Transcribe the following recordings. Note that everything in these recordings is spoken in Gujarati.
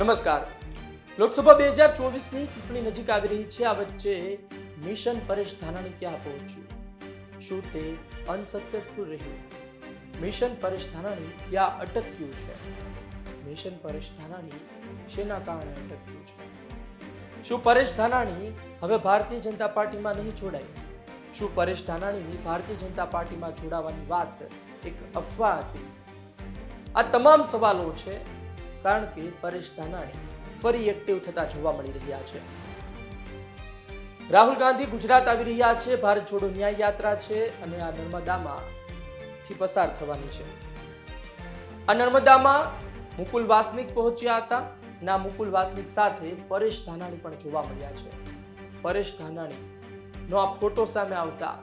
નમસ્કાર. લોકસભા બે હજાર ચોવીસની ચૂંટણી નજીક આવી રહી છે. આ વચ્ચે મિશન પરેશ ધાનાણી ક્યાં પહોંચ્યું? શું તે અનસક્સેસફુલ રહ્યું? મિશન પરેશ ધાનાણી ક્યાં અટક્યું છે? મિશન પરેશ ધાનાણી શેના કારણે અટક્યું છે? શું પરેશ ધાનાણી હવે ભારતીય જનતા પાર્ટીમાં નહીં જોડાય? શું પરેશ ધાનાણીની ભારતીય જનતા પાર્ટીમાં જોડાવાની વાત એક અફવા હતી? આ તમામ સવાલો છે કારણ કે પરેશ ધાનાણી ફરી એક્ટિવ થતા જોવા મળી રહ્યા છે. રાહુલ ગાંધી ગુજરાત આવી રહ્યા છે, ભારત જોડો ન્યાય યાત્રા છે અને આ નર્મદામાં થી પસાર થવાની છે. આ નર્મદામાં મુકુલ વાસનિક પહોંચ્યા હતા ના મુકુલ વાસનિક સાથે પરેશ ધાનાણી પણ જોવા મળ્યા છે. પરેશ ધાનાણી નો આ ફોટો સામે આવતા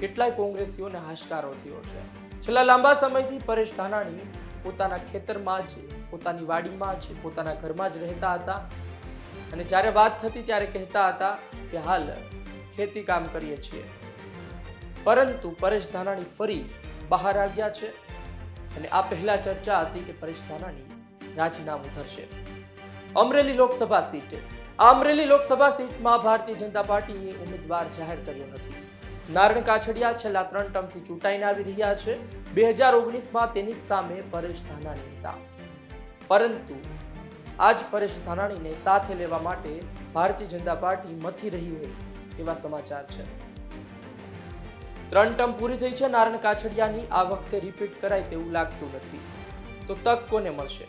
કેટલાય કોંગ્રેસીઓને હાશકારો થયો છે. છેલ્લા લાંબા સમયથી પરેશ ધાનાણી પોતાના ખેતરમાં જ પોતાની વાડીમાં જ, પોતાના ઘરમાં જ રહેતા હતા. અને જ્યારે વાત થતી ત્યારે કહેતા હતા કે, હાલ ખેતી કામ કરીએ છીએ. પરંતુ પરેશ ધાનાણી ફરી બહાર આવ્યા છે અને આ પહેલા ચર્ચા હતી કે પરેશ ધાનાણી રાજીનામું ધરશે. અમરેલી લોકસભા સીટ. આ અમરેલી લોકસભા સીટમાં ભારતીય જનતા પાર્ટીએ ઉમેદવાર જાહેર કર્યો નથી. નારણ કાછડિયા છેલ્લા ત્રણ ટર્મથી ચૂંટાઈને આવી રહ્યા છે. બે હજાર ઓગણીસમાં તેની સામે પરેશ ધાનાણી હતા. પરંતુ આજ પરેશ ધાનાણીને સાથે લેવા માટે ભારતીય જનતા પાર્ટી મથી રહી હોય તેવા સમાચાર છે. ત્રણ ટર્મ પૂરી થઈ છે નારણ કાછડિયાની. આ વખતે રિપીટ કરાય તેવું લાગતું નથી. તો તક કોને મળશે?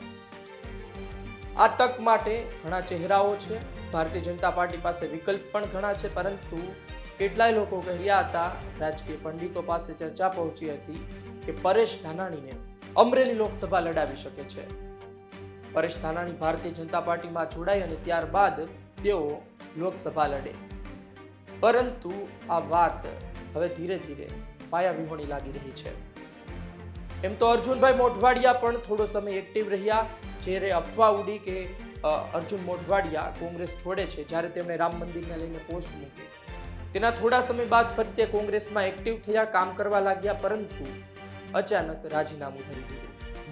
આ તક માટે ઘણા ચહેરાઓ છે. ભારતીય જનતા પાર્ટી પાસે વિકલ્પ પણ ઘણા છે, પરંતુ કેટલાય લોકો કહ્યા હતા, રાજકીય પંડિતો પાસે ચર્ચા પહોંચી હતી કે પરેશ ધાનાણીને અમરેલી લોકસભા લડાવી શકે છે. પરેશ ધાનાણી ભારતીય જનતા પાર્ટીમાં જોડાય અને ત્યારબાદ તેઓ લોકસભા લડે. પરંતુ આ વાત હવે ધીરે ધીરે પાયા વિહોણી લાગી રહી છે. એમ તો અર્જુનભાઈ મોઢવાડિયા પણ થોડો સમય એક્ટિવ રહ્યા. જ્યારે અફવા ઉડી કે અર્જુન મોઢવાડિયા કોંગ્રેસ છોડે છે, જ્યારે તેમણે રામ મંદિરને લઈને પોસ્ટ મૂકી. તેના થોડા સમય બાદ ફરી તે કોંગ્રેસમાં એક્ટિવ થયા, કામ કરવા લાગ્યા, પરંતુ અચાનક રાજીનામું ધરી દીધું.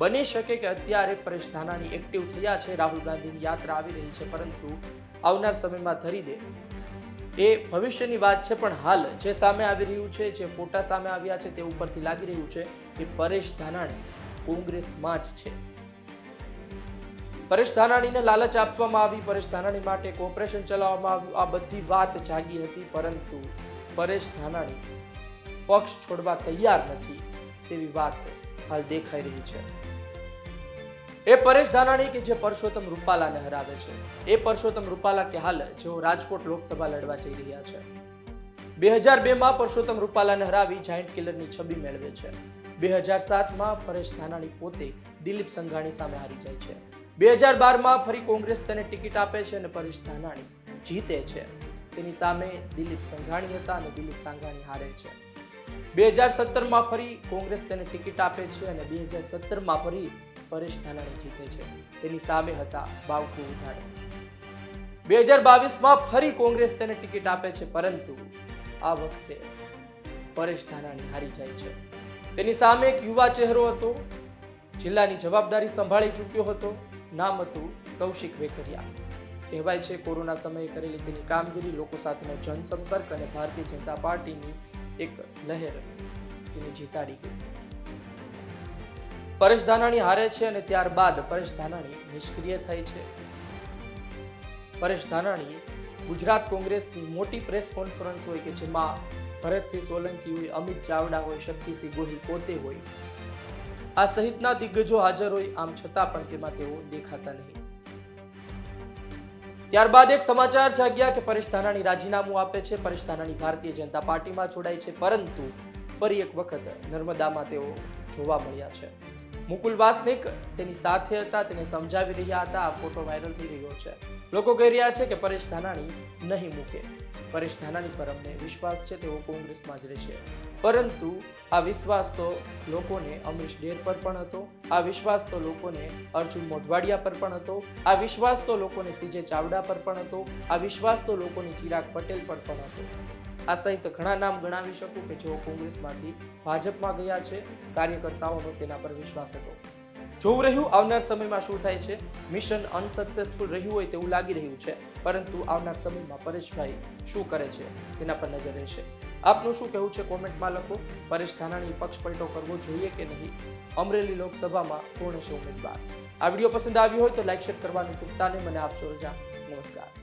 બની શકે કે અત્યારે પરેશ ધાનાણી એક્ટિવ થયા છે, રાહુલ ગાંધીની યાત્રા આવી રહી છે, પરંતુ આવનાર સમયમાં ધરી દે. એ ભવિષ્યની વાત છે, પણ હાલ જે સામે આવી રહ્યું છે, જે ફોટા સામે આવ્યા છે, તે ઉપરથી લાગી રહ્યું છે કે પરેશ ધાનાણી કોંગ્રેસમાં જ છે. પરેશ ધાનાણીને લાલચ આપવામાં આવી પરેશ ધાનાણી માટે કોપરેશન ચલાવવામાં આવ્યું, આ બધી વાત જાગી હતી, પરંતુ પરેશ ધાનાણી પક્ષ છોડવા તૈયાર નથી તેવી વાત હાલ દેખાઈ રહી છે. એ પરેશ ધાનાણી કે જે પરસોત્તમ રૂપાલાને હરાવે છે? એ પરસોત્તમ રૂપાલા કે હાલ જેઓ રાજકોટ લોકસભા લડવા જઈ રહ્યા છે? બે હજાર બેમાં પરસોત્તમ રૂપાલાને હરાવી જાયન્ટ કિલરની છબી મેળવે છે. બે હજાર સાતમાં પરેશ ધાનાણી પોતે દિલીપ સંઘાણી સામે હારી જાય છે. બે હજાર બારમાં ફરી કોંગ્રેસ તેને ટિકિટ આપે છે અને પરેશ ધાનાણી જીતે છે. તેની સામે દિલીપ સંઘાણી હતા અને દિલીપ સંઘાણી હારે છે. બે હજાર સત્તરમાં ફરી કોંગ્રેસ તેને ટિકિટ આપે છે અને બે હજાર સત્તરમાં ફરી પરેશ ધાનાણી જીતે છે. તેની સામે હતા બાવકુ ઉધાડે બે હજાર બાવીસમાં ફરી કોંગ્રેસ તેને ટિકિટ આપે છે, પરંતુ આ વખતે પરેશ ધાનાણી હારી જાય છે. તેની સામે એક યુવા ચહેરો હતો. જિલ્લાની જવાબદારી સંભાળી ચૂક્યો હતો. નામ હતું કૌશિક વેકરિયા. કહેવાય છે, કોરોના સમયે કરેલી તેની કામગીરી, લોકો સાથેનો જનસંપર્ક અને ભારતીય જનતા પાર્ટીની એક લહેર તેને જીતાડી ગઈ. પરેશ ધાનાણી હારે છે અને ત્યારબાદ પરેશ ધાનાણી નિષ્ક્રિય થાય છે. પરેશ ધાનાણી ગુજરાત કોંગ્રેસની મોટી પ્રેસ કોન્ફરન્સ હોય કે જેમાં ભરતસિંહ સોલંકી હોય, અમિત ચાવડા હોય, શક્તિસિંહ ગોહિલ પોતે હોય, આ સહિતના દિગ્ગજો હાજર હોય, આમ છતાં પણ તેમાં તેઓ દેખાતા નહીં. ત્યારબાદ એક સમાચાર જાગ્યા કે પરેશ ધાનાણી રાજીનામું આપે છે. પરેશ ધાનાણી ભારતીય જનતા પાર્ટીમાં જોડાય છે, પરંતુ ફરી એક વખત નર્મદામાં તેઓ જોવા મળ્યા છે. મુકુલ વાસનિક તેની સાથે હતા, તેને સમજાવી રહ્યા હતા. આ ફોટો વાયરલ થઈ રહ્યો છે. લોકો કહી રહ્યા છે કે પરેશ ધાનાણી નહીં મૂકે. પરેશ ધાનાણી પર અમને વિશ્વાસ છે, તેઓ કોંગ્રેસમાં જ રહેશે. પરંતુ આ વિશ્વાસ તો લોકોને અમરીશ ડેર પર પણ હતો. આ વિશ્વાસ તો લોકોને અર્જુન મોઢવાડિયા પર પણ હતો. આ વિશ્વાસ તો લોકોને સીજે ચાવડા પર પણ હતો. આ વિશ્વાસ તો લોકોને ચિરાગ પટેલ પર પણ હતો. આ સહિત ઘણા નામ ગણાવી શકું કે જેઓ કોંગ્રેસમાંથી ભાજપમાં ગયા છે કાર્યકર્તાઓનો તેના પર વિશ્વાસ હતો. જોવું રહ્યું, આવનાર સમયમાં શું થાય છે? મિશન અનસક્સેસફુલ રહ્યું હોય તેવું લાગી રહ્યું છે, પરંતુ આવનાર સમયમાં પરેશભાઈ શું કરે છે તેના પર નજર રહેશે. આપનું શું કહેવું છે કોમેન્ટમાં લખો. પરેશ ધાનાણી પક્ષ પલટો કરવો જોઈએ કે નહીં? અમરેલી લોકસભામાં કોણ હશે ઉમેદવાર? આ વીડિયો પસંદ આવ્યો હોય તો લાઈક, શેર કરવાનું ચૂકતા નહીં. મને આપશો રજા. નમસ્કાર.